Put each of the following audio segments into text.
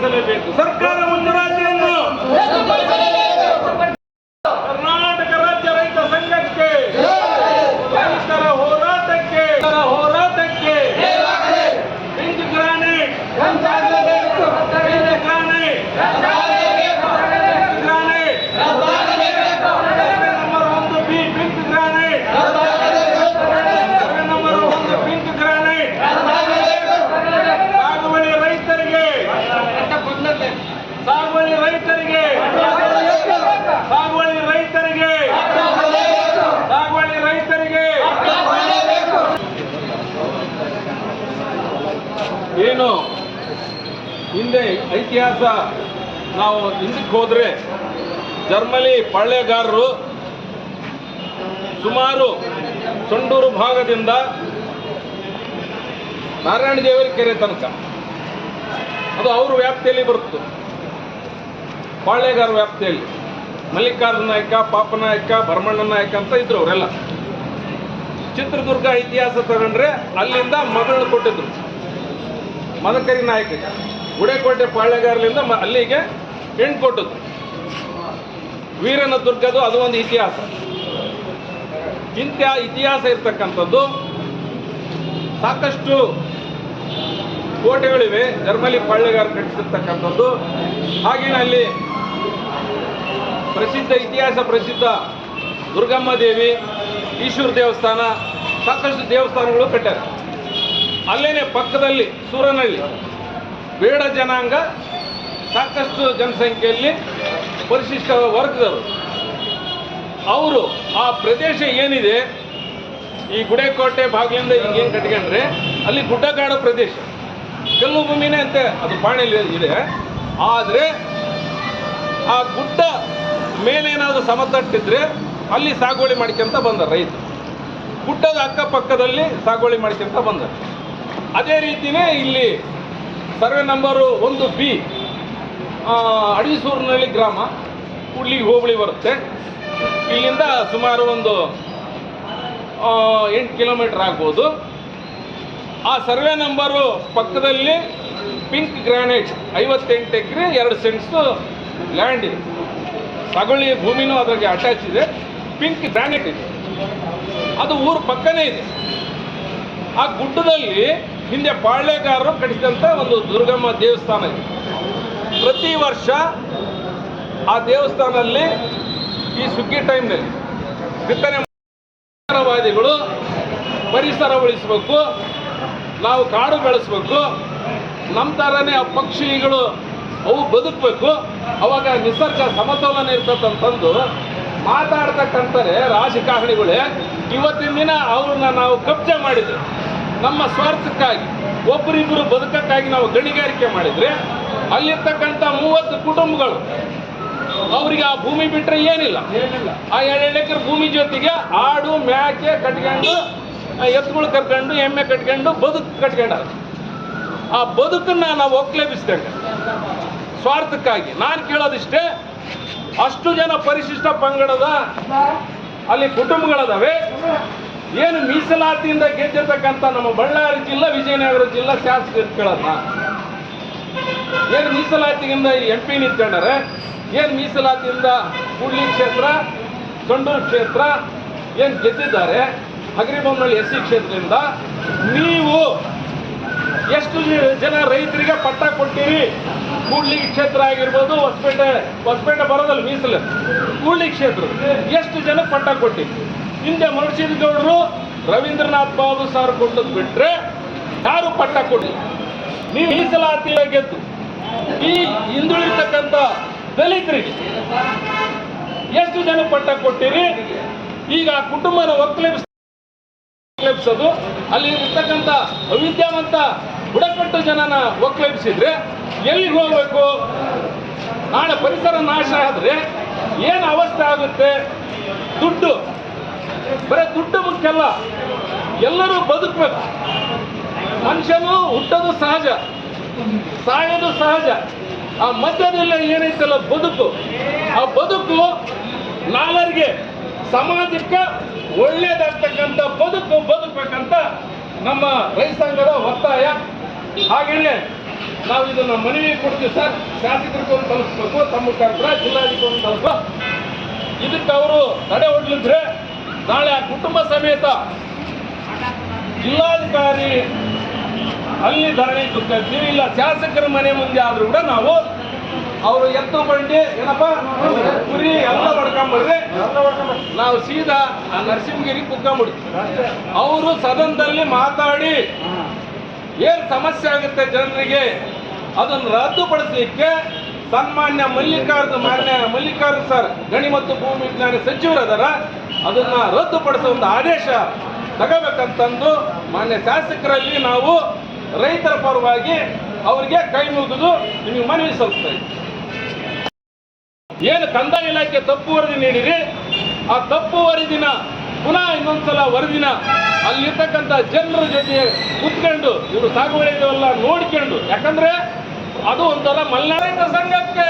ರದ್ದುಪಡಿಸಲೇಬೇಕು ಸರ್ಕಾರ ಮುಂಜೂರಾತಿಯನ್ನು ರದ್ದುಪಡಿಸಲೇಬೇಕು ಕರ್ನಾಟಕ ರಾಜ್ಯ ರೈತ ಸಂಘಕ್ಕೆ ರೈತರ ಹೋರಾಟಕ್ಕೆ ರೈತರ ಹೋರಾಟಕ್ಕೆ ಪಿಂಕ್ ಗ್ರಾನೈಟ್ ರದ್ದಾಗಲೇಬೇಕು ಪಿಂಕ್ ಗ್ರಾನೈಟ್ ರದ್ದಾಗಲೇಬೇಕು ಗ್ರಾನೈಟ್ ರದ್ದಾಗಲೇಬೇಕು ಸರ್ವೆ ನಂಬರ್ ಒಂದು B pink granite survey number ಒಂದು ಪಿಂಕ್ ಗ್ರಾನೈಟ್ ಸಾಗುವಳಿ ರೈತರಿಗೆ ಸಾಗುವಳಿ ರೈತರಿಗೆ ಸಾಗುವಳಿ ರೈತರಿಗೆ ಸಾಗುವಳಿ ರೈತರಿಗೆ ಏನು? ಹಿಂದೆ ಇತಿಹಾಸ, ನಾವು ಹಿಂದಕ್ಕೆ ಹೋದರೆ ಜರ್ಮಲಿ ಪಾಳ್ಯಗಾರರು ಸುಮಾರು ಸಂಡೂರು ಭಾಗದಿಂದ ನಾರಾಯಣ ದೇವರ ಕೆರೆ ತನಕ. ಅದು ಅವ್ರ ವ್ಯಾಪ್ತಿಯಲ್ಲಿ ಬರುತ್ತೆ. ಪಾಳ್ಯಗಾರ ವ್ಯಾಪ್ತಿಯಲ್ಲಿ. ಮಲ್ಲಿಕಾರ್ಜುನ ನಾಯಕ ಪಾಪನಾಯಕ ಭರಮಣ್ಣ ನಾಯಕ ಅಂತ ಇದ್ರು ಅವರೆಲ್ಲ. ಚಿತ್ರದುರ್ಗ ಇತಿಹಾಸ ತಗೊಂಡ್ರೆ ಅಲ್ಲಿಂದ ಮಗಳು ಕೊಟ್ಟಿದ್ರು. ಮದಕರಿ ನಾಯಕ. ಗುಡೇಕೋಟೆ ಪಾಳ್ಯಗಾರಲಿಂದ ಅಲ್ಲಿಗೆ ಹೆಣ್ಣು ಕೊಟ್ಟದ್ದು ವೀರನ ದುರ್ಗದು, ಅದು ಒಂದು ಇತಿಹಾಸ. ಇಂಥ ಇತಿಹಾಸ ಇರ್ತಕ್ಕಂಥದ್ದು ಸಾಕಷ್ಟು ಕೋಟೆಗಳಿವೆ. ಜರ್ಮಲಿ ಪಾಳ್ಯಗಾರ ಕಟ್ಟಿಸಿರ್ತಕ್ಕಂಥದ್ದು ಹಾಗೇನಲ್ಲಿ ಪ್ರಸಿದ್ಧ, ಇತಿಹಾಸ ಪ್ರಸಿದ್ಧ ದುರ್ಗಮ್ಮ ದೇವಿ, ಈಶ್ವರ ದೇವಸ್ಥಾನ, ಸಾಕಷ್ಟು ದೇವಸ್ಥಾನಗಳು ಕಟ್ಟಾರೆ. ಅಲ್ಲೇನೆ ಪಕ್ಕದಲ್ಲಿ ಸೂರನಹಳ್ಳಿ. ಬೇಡ ಜನಾಂಗ, ಸಾಕಷ್ಟು ಜನಸಂಖ್ಯೆಯಲ್ಲಿ ಪರಿಶಿಷ್ಟ ವರ್ಗದವರು. ಅವರು ಆ ಪ್ರದೇಶ ಏನಿದೆ, ಈ ಗುಡೇಕೋಟೆ ಬಾಗಿಲಿಂದ ಹಿಂಗೇನು ಕಟ್ಕೊಂಡ್ರೆ ಅಲ್ಲಿ ಗುಡ್ಡಗಾಡು ಪ್ರದೇಶ. ಕಲ್ಲು ಭೂಮಿನೇ ಅಂತೆ, ಅದು ಪಾಣಿಯಲ್ಲಿ ಇದೆ. ಆದರೆ ಆ ಗುಡ್ಡ ಮೇಲೇನಾದರೂ ಸಮತಟ್ಟಿದ್ರೆ ಅಲ್ಲಿ ಸಾಗುವಳಿ ಮಾಡ್ಕೊಂತ ಬಂದ ರೈತ. ಗುಡ್ಡದ ಅಕ್ಕಪಕ್ಕದಲ್ಲಿ ಸಾಗುವಳಿ ಮಾಡ್ಕೊಂತ ಬಂದ. ಅದೇ ರೀತಿಯೇ ಇಲ್ಲಿ ಸರ್ವೆ ನಂಬರು ಒಂದು ಬಿ ಅಡಿಸೂರಿನಲ್ಲಿ ಗ್ರಾಮ, ಹುಳ್ಳಿ, ಹೋಬಳಿ ಬರುತ್ತೆ. ಇಲ್ಲಿಂದ ಸುಮಾರು ಒಂದು ಎಂಟು ಕಿಲೋಮೀಟರ್ ಆಗ್ಬೋದು. ಆ ಸರ್ವೆ ನಂಬರು ಪಕ್ಕದಲ್ಲಿ ಪಿಂಕ್ ಗ್ರಾನೈಟ್ ಐವತ್ತೆಂಟು ಎಕರೆ ಎರಡು ಸೆಂಟ್ಸು ಲ್ಯಾಂಡ್ ಇದೆ. ಸಗಳಿ ಭೂಮಿನೂ ಅದಕ್ಕೆ ಅಟ್ಯಾಚ್ ಇದೆ. ಪಿಂಕ್ ಗ್ರಾನೈಟ್ ಇದೆ. ಅದು ಊರು ಪಕ್ಕನೇ ಇದೆ. ಆ ಗುಡ್ಡದಲ್ಲಿ ಹಿಂದೆ ಪಾಳ್ಯಗಾರರು ಕಟ್ಟಿದಂಥ ಒಂದು ದುರ್ಗಮ್ಮ ದೇವಸ್ಥಾನ ಇದೆ. ಪ್ರತಿ ವರ್ಷ ಆ ದೇವಸ್ಥಾನದಲ್ಲಿ ಈ ಸುಗ್ಗಿ ಟೈಮ್ನಲ್ಲಿ ಬಿತ್ತನೆ ಪರಿಸರವಾದಿಗಳು ಪರಿಸರ ಉಳಿಸಬೇಕು ನಾವು ಕಾಡು ಬೆಳೆಸಬೇಕು ನಮ್ಮ ಥರನೇ ಆ ಪಕ್ಷಿಗಳು ಅವು ಬದುಕಬೇಕು. ಅವಾಗ ನಿಸರ್ಗ ಸಮತೋಲನ ಇರ್ತದಂತಂದು ಮಾತಾಡ್ತಕ್ಕಂಥರೆ ರಾಜಕಾರಣಿಗಳೇ, ಇವತ್ತಿನ ದಿನ ಅವ್ರನ್ನ ನಾವು ಕಬ್ಜೆ ಮಾಡಿದ್ರು ನಮ್ಮ ಸ್ವಾರ್ಥಕ್ಕಾಗಿ ಒಬ್ಬರಿಬ್ಬರು ಬದುಕಕ್ಕಾಗಿ ನಾವು ಗಣಿಗಾರಿಕೆ ಮಾಡಿದ್ರೆ ಅಲ್ಲಿರ್ತಕ್ಕಂಥ ಮೂವತ್ತು ಕುಟುಂಬಗಳು ಅವರಿಗೆ ಆ ಭೂಮಿ ಬಿಟ್ಟರೆ ಏನಿಲ್ಲ. ಆ ಎರಡು ಎಕರೆ ಭೂಮಿ ಜೊತೆಗೆ ಆಡು ಮ್ಯಾಕೆ ಕಟ್ಕೊಂಡು ಎತ್ತುಗಳು ಕರ್ಕೊಂಡು ಎಮ್ಮೆ ಕಟ್ಕೊಂಡು ಬದುಕು ಕಟ್ಕೊಂಡ ಆ ಬದುಕನ್ನ ನಾವು ಒಕ್ಲೇಬಿಸ್ತೇವೆ ಸ್ವಾರ್ಥಕ್ಕಾಗಿ. ನಾನು ಕೇಳೋದಿಷ್ಟೇ ಅಷ್ಟು ಜನ ಪರಿಶಿಷ್ಟ ಪಂಗಡದ ಅಲ್ಲಿ ಕುಟುಂಬಗಳದಾವೆ. ಏನು ಮೀಸಲಾತಿಯಿಂದ ಗೆದ್ದಿರ್ತಕ್ಕಂಥ ನಮ್ಮ ಬಳ್ಳಾರಿ ಜಿಲ್ಲಾ, ವಿಜಯನಗರ ಜಿಲ್ಲಾ ಕೇಳೋಣ ಏನು ಮೀಸಲಾತಿಯಿಂದ ಎಂ ಪಿ ನಿಂತ್ಕೊಂಡಾರೆ? ಏನು ಮೀಸಲಾತಿಯಿಂದ ಕೂಡ್ಲಿ ಕ್ಷೇತ್ರ ಸಂಡೂರು ಕ್ಷೇತ್ರ ಏನು ಗೆದ್ದಿದ್ದಾರೆ? ಹಗರಿಬೊಮ್ಮನಹಳ್ಳಿ ಎಸ್ ಸಿ ಕ್ಷೇತ್ರದಿಂದ ನೀವು ಎಷ್ಟು ಜನ ರೈತರಿಗೆ ಪಟ್ಟ ಕೊಟ್ಟಿರಿ ಕೂಡ್ಲಿ ಕ್ಷೇತ್ರ ಆಗಿರ್ಬೋದು, ಹೊಸಪೇಟೆ ಹೊಸಪೇಟೆ ಬರೋದಲ್ಲ ಮೀಸಲು. ಕೂಡ್ಲಿ ಕ್ಷೇತ್ರ, ಎಷ್ಟು ಜನ ಪಟ್ಟ ಕೊಟ್ಟಿರಿ ಹಿಂದೆ ಗೌಡರು ರವೀಂದ್ರನಾಥ್ ಬಾಬು ಸರ್ ಕೊಟ್ಟದ್ದು ಬಿಟ್ರೆ ಯಾರು ಪಟ್ಟ ಕೊಡಿ ನೀವು ಮೀಸಲಾತಿ ಗೆದ್ದು ಈ ಹಿಂದುಳಿರ್ತಕ್ಕಂಥ ದಲಿತರಿಗೆ ಎಷ್ಟು ಜನ ಪಟ್ಟ ಕೊಟ್ಟಿರಿ? ಈಗ ಕುಟುಂಬನ ಒಕ್ಲೆಪ್ಸೋದು ಅಲ್ಲಿ ಇರ್ತಕ್ಕಂಥ ಅವಿದ್ಯಾವಂತ ಬುಡಕಟ್ಟು ಜನನ ಒಕ್ಲೆಪ್ಸಿದ್ರೆ ಎಲ್ಲಿಗೆ ಹೋಗ್ಬೇಕು? ನಾಳೆ ಪರಿಸರ ನಾಶ ಆದ್ರೆ ಏನು ಅವಸ್ಥೆ ಆಗುತ್ತೆ? ದುಡ್ಡು ಅಲ್ಲ ಎಲ್ಲರೂ ಬದುಕಬೇಕು. ಮನುಷ್ಯನು ಹುಟ್ಟೋದು ಸಹಜ, ಸಾಯೋದು ಸಹಜ. ಆ ಮಧ್ಯದಲ್ಲಿ ಏನೈತಲ್ಲ ಬದುಕು? ಆ ಬದುಕು ನಾಲ್ವರಿಗೆ ಸಮಾಜಕ್ಕೆ ಒಳ್ಳೇದಾಗ್ತಕ್ಕಂಥ ಬದುಕು ಬದುಕಬೇಕಂತ ನಮ್ಮ ರೈತ ಒತ್ತಾಯ. ಹಾಗೇನೆ ನಾವು ಇದನ್ನು ಮನವಿ ಕೊಡ್ತೀವಿ ಸರ್. ಶಾಸಕರಿಗೆ ತಲುಪಿಸ್ಬೇಕು, ತಮ್ಮ ಮುಖಾಂತರ ಜಿಲ್ಲಾಧಿಕಾರಿ ತಲುಪ. ಇದಕ್ಕೆ ಅವರು ತಡೆ ಹೊಡ್ಲಿದ್ರೆ ನಾಳೆ ಆ ಕುಟುಂಬ ಸಮೇತ ಜಿಲ್ಲಾಧಿಕಾರಿ ಅಲ್ಲಿ ಧರಣಿ ಕೂತ್ಕೊಳ್ತೀವಿ ಇಲ್ಲ ಶಾಸಕರ ಮನೆ ಮುಂದೆ ಆದರೂ ಕೂಡ ನಾವು ಅವರು ಎತ್ತು ಬಂಡಿ, ಏನಪ್ಪ? ಕುರಿ ಎಲ್ಲ ಹೊಡ್ಕೊಂಬರ್ರಿ ನಾವು ಸೀದಾ ಆ ನರಸಿಂಹಗಿರಿ ಕುತ್ಕೊಂಡ್ಬಿಡ್ತೀವಿ ಅವರು ಸದನದಲ್ಲಿ ಮಾತಾಡಿ ಏನ್ ಸಮಸ್ಯೆ ಆಗುತ್ತೆ ಜನರಿಗೆ ಅದನ್ನು ರದ್ದುಪಡಿಸಲಿಕ್ಕೆ ಸನ್ಮಾನ್ಯ ಮಲ್ಲಿಕಾರ್ಜುನ ಮಾನ್ಯ ಮಲ್ಲಿಕಾರ್ಜುನ ಸರ್ ಗಣಿ ಮತ್ತು ಭೂಮಿ ವಿಜ್ಞಾನ ಸಚಿವರದಾರ ಅದನ್ನ ರದ್ದುಪಡಿಸೋ ಒಂದು ಆದೇಶ ತಗೋಬೇಕಂತಂದು ಮಾನ್ಯ ಶಾಸಕರಲ್ಲಿ ನಾವು ರೈತರ ಪರವಾಗಿ ಅವರಿಗೆ ಕೈ ಮುಗಿದು ನಿಮಗೆ ಮನವಿ ಸಲ್ಲಿಸ್ತಾ ಏನು ಕಂದಾಯ ಇಲಾಖೆ ತಪ್ಪು ವರದಿ ನೀಡಿರಿ, ಆ ತಪ್ಪು ವರದಿನ ಪುನಃ ಇನ್ನೊಂದ್ಸಲ ವರದಿನ ಅಲ್ಲಿರ್ತಕ್ಕಂಥ ಜನರ ಜೊತೆ ಕುತ್ಕೊಂಡು ಇವರು ಸಾಗುವಳಿಗಳಲ್ಲ ನೋಡ್ಕೊಂಡು, ಯಾಕಂದ್ರೆ ಅದು ಒಂಥರ ಮಲ್ಲರೈತ ಸಂಘಕ್ಕೆ.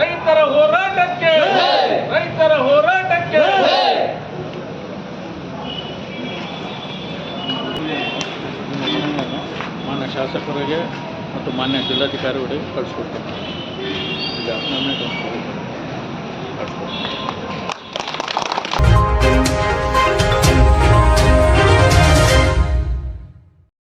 ರೈತರ ಹೋರಾಟಕ್ಕೆ. ರೈತರ ಹೋರಾಟಕ್ಕೆ. ಮಾನ್ಯ ಶಾಸಕರಿಗೆ ಮತ್ತು ಮಾನ್ಯ ಜಿಲ್ಲಾಧಿಕಾರಿಗಳಿಗೆ ಕಳಿಸ್ಕೊಡ್ತೀನಿ. ಈಗ